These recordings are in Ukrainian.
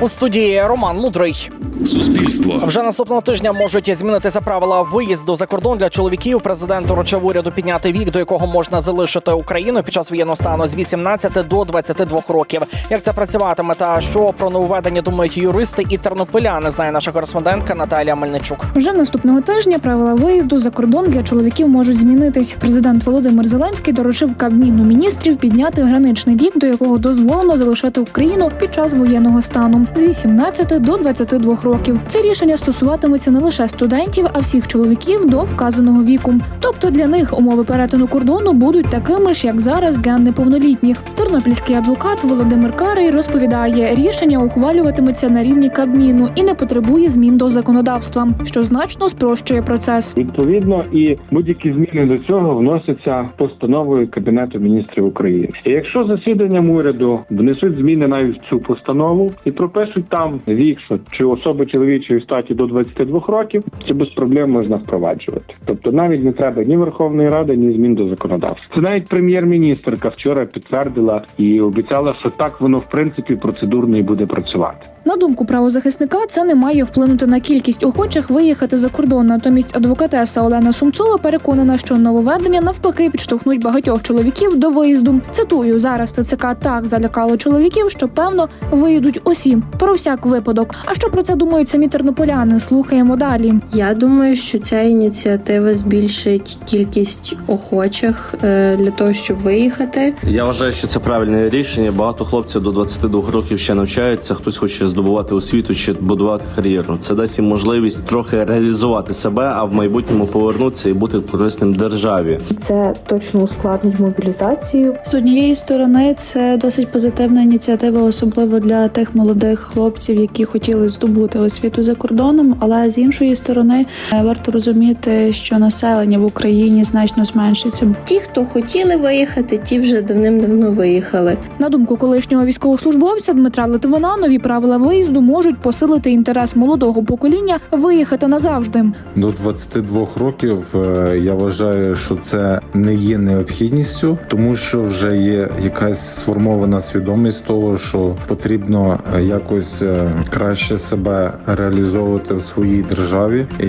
У студії Роман Мудрий. Суспільство. Вже наступного тижня можуть змінитися правила виїзду за кордон для чоловіків. Президент доручив уряду підняти вік, до якого можна залишити Україну під час воєнного стану з 18 до 22 років. Як це працюватиме та що про нововведення думають юристи і тернополяни, знає наша кореспондентка Наталія Мельничук. Вже наступного тижня правила виїзду за кордон для чоловіків можуть змінитись. Президент Володимир Зеленський доручив Кабміну міністрів підняти граничний вік, до якого дозволено залишати Україну під час воєнного стану з 18 до 22 років. Це рішення стосуватиметься не лише студентів, а всіх чоловіків до вказаного віку. Тобто для них умови перетину кордону будуть такими ж, як зараз для неповнолітніх. Тернопільський адвокат Володимир Карий розповідає, рішення ухвалюватиметься на рівні Кабміну і не потребує змін до законодавства, що значно спрощує процес. Відповідно, і будь-які зміни до цього вносяться постановою Кабінету міністрів України. І якщо засіданням уряду внесуть зміни навіть в цю постанову і пропишуть там вік, чи особи чоловічої статі до 22 років, це без проблем можна впроваджувати. Тобто навіть не треба ні Верховної Ради, ні змін до законодавства. Це навіть прем'єр-міністрка вчора підтвердила і обіцяла, що так воно в принципі процедурно і буде працювати. На думку правозахисника, це не має вплинути на кількість охочих виїхати за кордон. Натомість адвокатеса Олена Сумцова переконана, що нововведення навпаки підштовхнуть багатьох чоловіків до виїзду. Цитую зараз ТЦК так залякало чоловіків, що певно виїдуть усі про всяк випадок. А що про це думають самі тернополяни? Слухаємо далі. Я думаю, що ця ініціатива збільшить кількість охочих е, для того, щоб виїхати. Я вважаю, що це правильне рішення. Багато хлопців до 22 років ще навчаються. Хтось хоче здобувати освіту чи будувати кар'єру. Це дасть їм можливість трохи реалізувати себе, а в майбутньому повернутися і бути корисним державі. Це точно ускладнить мобілізацію. З однієї сторони, це досить позитивна ініціатива, особливо для тих молодих хлопців, які хотіли здобути освіту за кордоном. Але з іншої сторони, е, варто розуміти, що населення в Україні значно зменшиться. Ті, хто хотіли виїхати, ті вже давним-давно виїхали. На думку колишнього військовослужбовця Дмитра Литвина, нові правила виїзду можуть посилити інтерес молодого покоління виїхати назавжди. До 22 років е, я вважаю, що це не є необхідністю, тому що вже є якась сформована свідомість того, що потрібно е, якось е, краще себе реалізовувати в своїй державі, і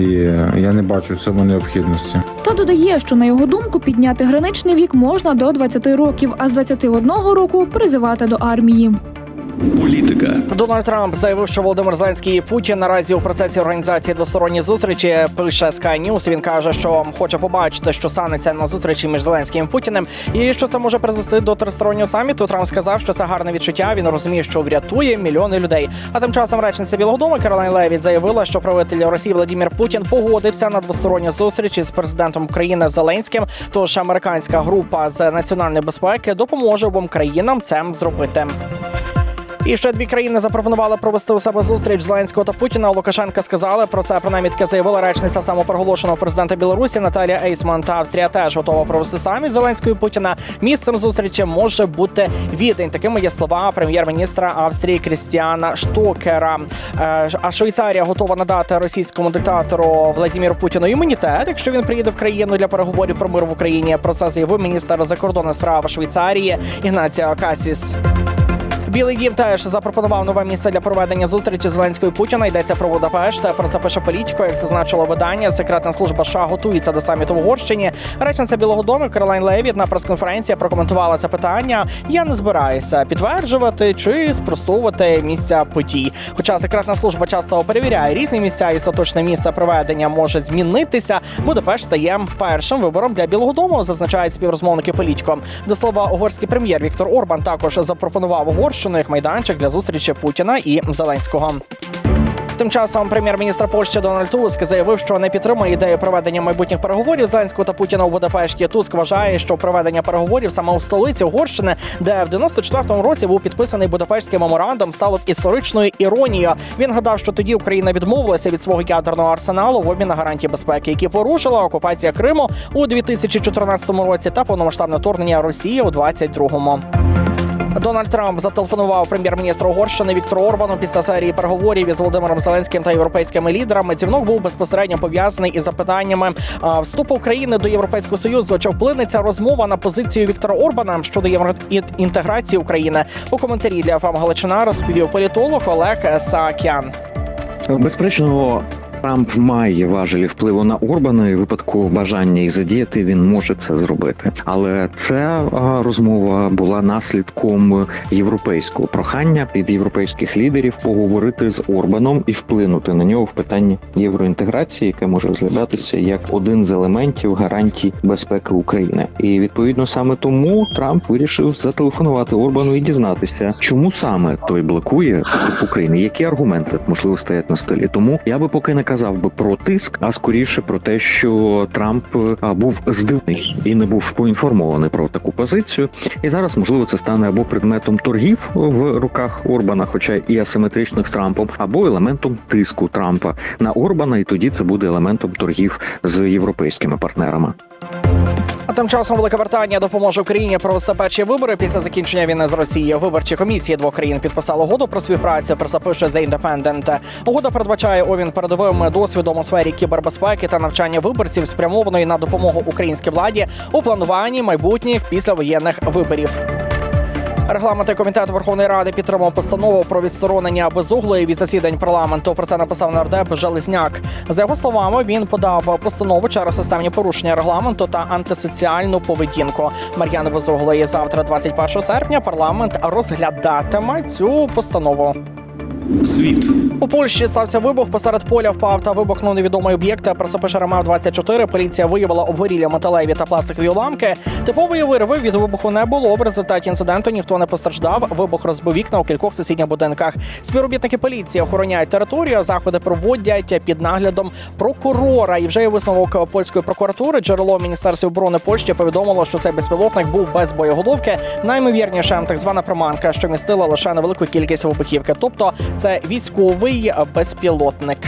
я не бачу в цьому необхідності. Та додає, що на його думку підняти граничний вік можна до 20 років, а з 21 року призивати до армії. Політика. Дональд Трамп заявив, що Володимир Зеленський і Путін наразі у процесі організації двосторонньої зустрічі пише Sky News. Він каже, що хоче побачити, що станеться на зустрічі між Зеленським і Путіним, і що це може призвести до тристороннього саміту. Трамп сказав, що це гарне відчуття. Він розуміє, що врятує мільйони людей. А тим часом речниця Білого Дому Каролайн Левіт заявила, що правитель Росії Владимир Путін погодився на двосторонню зустріч із президентом України Зеленським. Тож американська група з національної безпеки допоможе обом країнам це зробити. І ще дві країни запропонували провести у себе зустріч Зеленського та Путіна. Лукашенка сказали про це. Принаймні таке заявила речниця самопроголошеного президента Білорусі Наталія Ейсман. Та Австрія теж готова провести саміт Зеленського і Путіна. Місцем зустрічі може бути відень. Такими є слова прем'єр-міністра Австрії Крістіана Штокера. Е, А Швейцарія готова надати російському диктатору Владимиру Путіну імунітет, якщо він приїде в країну для переговорів про мир в Україні. Про це заявив міністр закордонних справ Швейцарії Ігнаціо Касіс. Білий дім теж запропонував нове місце для проведення зустрічі Зеленського і Путіна. Йдеться про Будапешт. Про це пише політико. Як зазначило видання, секретна служба США готується до саміту в Угорщині. Речниця Білого Дому Каролайн Левіт на прес-конференції прокоментувала це питання. Я не збираюся підтверджувати чи спростовувати місця подій. Хоча секретна служба часто перевіряє різні місця, і остаточне місце проведення може змінитися. Будапешт стає першим вибором для Білого Дому, зазначають співрозмовники політико. До слова, угорський прем'єр Віктор Орбан також запропонував Угорщину як майданчик для зустрічі Путіна і Зеленського. Тим часом прем'єр-міністр Польщі Дональд Туск заявив, що не підтримує ідею проведення майбутніх переговорів Зеленського та Путіна у Будапешті. Туск вважає, що проведення переговорів саме у столиці Угорщини, де в 94-му році був підписаний Будапештський меморандум, стало історичною іронією. Він гадав, що тоді Україна відмовилася від свого ядерного арсеналу в обмін на гарантії безпеки, які порушила окупація Криму у 2014 році та повномасштабне вторгнення Росії у 22-му. Дональд Трамп зателефонував прем'єр-міністру Угорщини Віктору Орбану після серії переговорів із Володимиром Зеленським та європейськими лідерами. Дзвінок був безпосередньо пов'язаний із запитаннями вступу України до Європейського союзу. Чи вплине ця розмова на позицію Віктора Орбана щодо євроінтеграції України? У коментарі для ФАМ Галичина розповів політолог Олег Саакян. Безперечно, Трамп має важелі впливу на Орбана і в випадку бажання їх задіяти він може це зробити. Але ця розмова була наслідком європейського прохання від європейських лідерів поговорити з Орбаном і вплинути на нього в питанні євроінтеграції, яке може розглядатися як один з елементів гарантій безпеки України. І відповідно саме тому Трамп вирішив зателефонувати Орбану і дізнатися, чому саме той блокує вступ України, які аргументи можливо стоять на столі. Тому я би поки не казав би про тиск, а скоріше про те, що Трамп був здивний і не був поінформований про таку позицію. І зараз можливо це стане або предметом торгів в руках Орбана, хоча і асиметричних з Трампом, або елементом тиску Трампа на Орбана, і тоді це буде елементом торгів з європейськими партнерами. А тим часом Велика Британія допоможе Україні провести перші вибори після закінчення війни з Росією. Виборчі комісії двох країн підписали угоду про співпрацю. Про The Independent. Угода передбачає обмін передовим досвідом у сфері кібербезпеки та навчання виборців, спрямованої на допомогу українській владі у плануванні майбутніх післявоєнних виборів. Регламентний комітет Верховної Ради підтримав постанову про відсторонення безуглої від засідань парламенту. Про це написав нардеп Железняк. За його словами, він подав постанову через системні порушення регламенту та антисоціальну поведінку. Мар'яни Безуглої завтра, 21 серпня, парламент розглядатиме цю постанову. Світ. У Польщі стався вибух. Посеред поля впав та вибухнув невідомий об'єкт. Про це пише РМФ 24 Поліція виявила обгорілі металеві та пластикові уламки. Типової вирви від вибуху не було. В результаті інциденту ніхто не постраждав. Вибух розбив вікна у кількох сусідніх будинках. Співробітники поліції охороняють територію. Заходи проводять під наглядом прокурора. І вже є висновок польської прокуратури. Джерело Міністерства оборони Польщі повідомило, що цей безпілотник був без боєголовки. Наймовірніше так звана приманка, що містила лише невелику кількість вибухівки. Тобто це військовий безпілотник.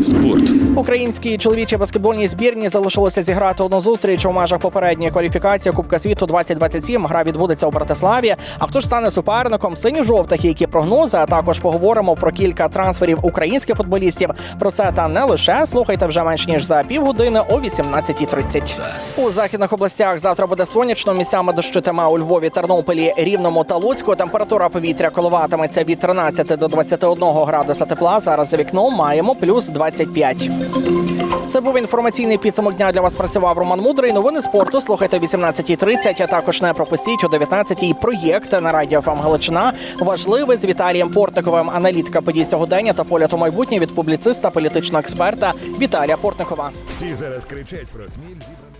Спорт. Українські чоловічі баскетбольні збірні залишилося зіграти одну зустріч у межах попередньої кваліфікації Кубка світу 2027. Гра відбудеться у Братиславі. А хто ж стане суперником сині-жовтих? Які прогнози? А також поговоримо про кілька трансферів українських футболістів. Про це та не лише слухайте вже менш ніж за півгодини о 18.30. У західних областях завтра буде сонячно. Місцями дощитиме у Львові, Тернополі, Рівному та Луцьку. Температура повітря коливатиметься від 13 до 21 градуса тепла. Зараз за вікном маємо плюс 25. Це був інформаційний підсумок дня. Для вас працював Роман Мудрий. Новини спорту слухайте о 18.30, А також не пропустіть о 19.00 проєкт на радіо ФМ Галичина. Важливий з Віталієм Портниковим. Аналітика подій сьогодення та поля то майбутнє від публіциста, політичного експерта Віталія Портникова. Всі зараз кричать про хміль.